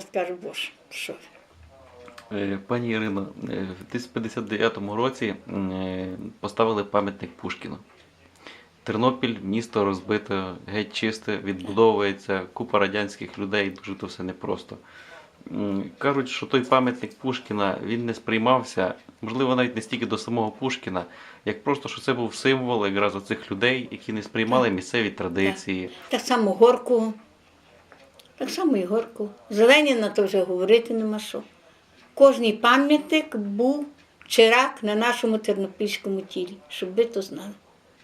Скажу, боже, що. Е, Пані Ірино, е, в 1959 році е, поставили пам'ятник Пушкіну. Тернопіль, місто розбите, геть чисте, відбудовується, купа радянських людей, дуже то все непросто. Кажуть, що той пам'ятник Пушкіна він не сприймався, можливо, навіть не стільки до самого Пушкіна, як просто, що це був символ якраз оцих людей, які не сприймали місцеві традиції. Так само горку. Так само і горку. Зеленіна то вже говорити нема що. Кожний пам'ятник був чирак на нашому тернопільському тілі, щоб ви то знали.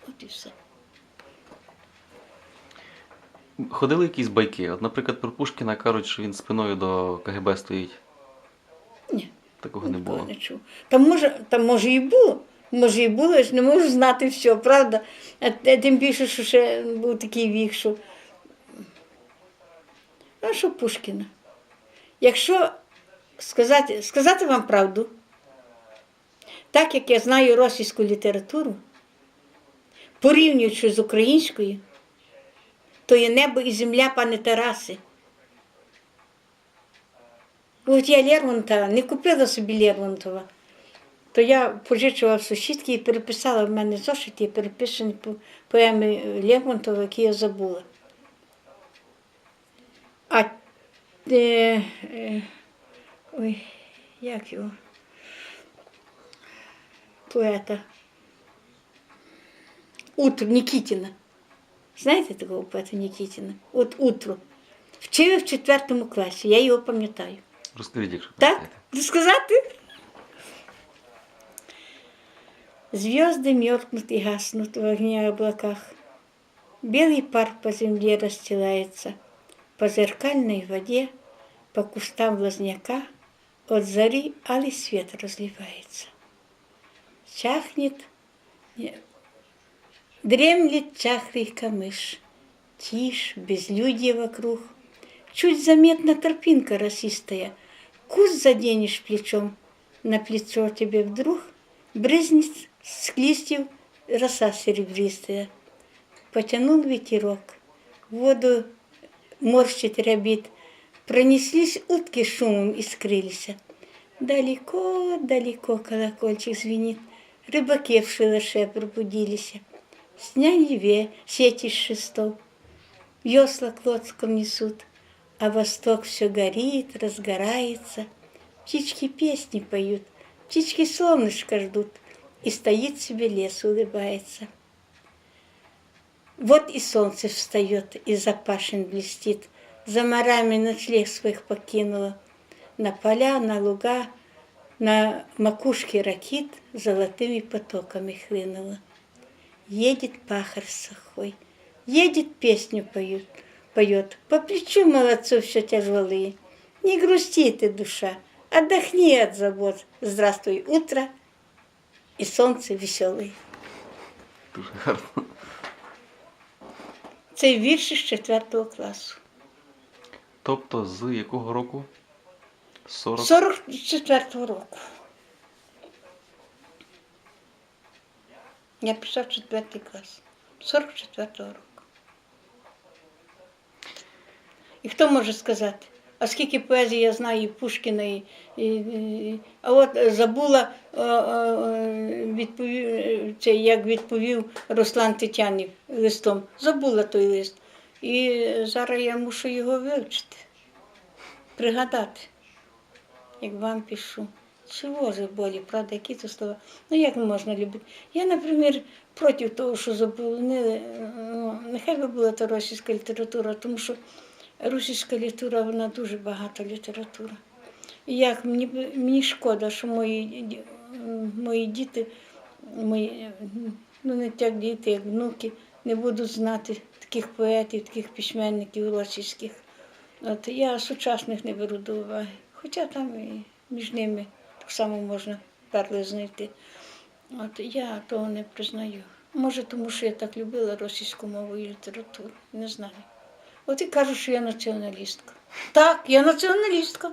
От і все. Ходили якісь байки. От, наприклад, про Пушкіна кажуть, що він спиною до КГБ стоїть. Ні, Такого не було. не чув. Там може, там може і було. Може і було, я ж не можу знати все, правда? А тим більше, що ще був такий вік, що. А що Пушкіна? Якщо сказати, сказати вам правду, так як я знаю російську літературу, порівнюючи з українською, то є небо і земля, пане Тараси. От я Лермонтова не купила собі Лермонтова, то я пожичила в сусідки і переписала в мене зошит, є переписані поеми Лермонтова, які я забула. А е, е, ой, як його? Поета. Утро Нікітіна. Знаєте такого поета Нікітіна? От утро. Вчили в четвертому класі, я його пам'ятаю. Розкажіть, якщо Так? пам'ятаєте. Сказати? Звезды меркнут и гаснут в огне облаках. Белый пар по земле расстилается, по зеркальной воде, по кустам лозняка от зари алый свет разливается. Чахнет, не, дремлет чахрый камыш, тишь, безлюдье вокруг. Чуть заметна тропинка росистая, куст заденешь плечом, на плечо тебе вдруг брызнет с листьев роса серебристая. Потянул ветерок, воду морщит рябит, пронеслись утки шумом и скрылись. Далеко, далеко колокольчик звенит, рыбаки в шалаше пробудились. Сняли ве сети с шестов, весла к лодкам несут, а восток все горит, разгорается. Птички песни поют, птички солнышко ждут, и стоит себе лес, улыбается. Вот и солнце встает, и запашен блестит, за морами ночлег своих покинула. На поля, на луга, на макушке ракит золотыми потоками хлынула. Едет пахарь сухой, едет песню поют, поет. По плечу молодцу все тяжелые. Не грусти ты, душа, отдохни от забот. Здравствуй, утро и солнце веселое. Гарно. Це вірші з 4 класу. Тобто з якого року? 40? 44 року. Я пішла в 4 клас. 44-го року. І хто може сказати? А скільки поезії я знаю і Пушкіна, і, і, і- а от забула е, е, відповів, е, це, як відповів Руслан Тетяні листом. Забула той лист. І зараз я мушу його вивчити, пригадати як вам пишу. Чого же болі, правда, які то слова? Ну як можна любити? Я, наприклад, проти того, що забули. Ну, нехай би була та російська література, тому що російська література, вона дуже багата література. І як мені, мені шкода, що мої, мої діти, мої, ну не так діти, як внуки, не будуть знати таких поетів, таких письменників російських. От я сучасних не беру до уваги. Хоча там і між ними так само можна перли знайти. От я того не признаю. Може, тому що я так любила російську мову і літературу. Не знаю. От і кажуть, що я націоналістка. Так, я націоналістка.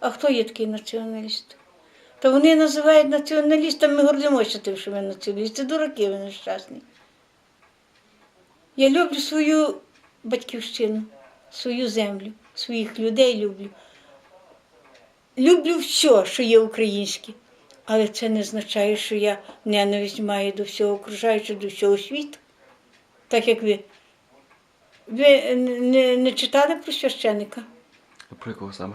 А хто є такий націоналіст? Та вони називають націоналістами, ми гордимося тим, що ми націоналісти. Дураки вони нещасні. Я люблю свою батьківщину, свою землю, своїх людей люблю. Люблю все, що є українське, але це не означає, що я ненависть маю до всього окружаючого, до всього світу, так як ви. Ви не, не читали про священика? Про якого саме?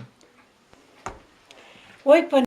Ой, пане.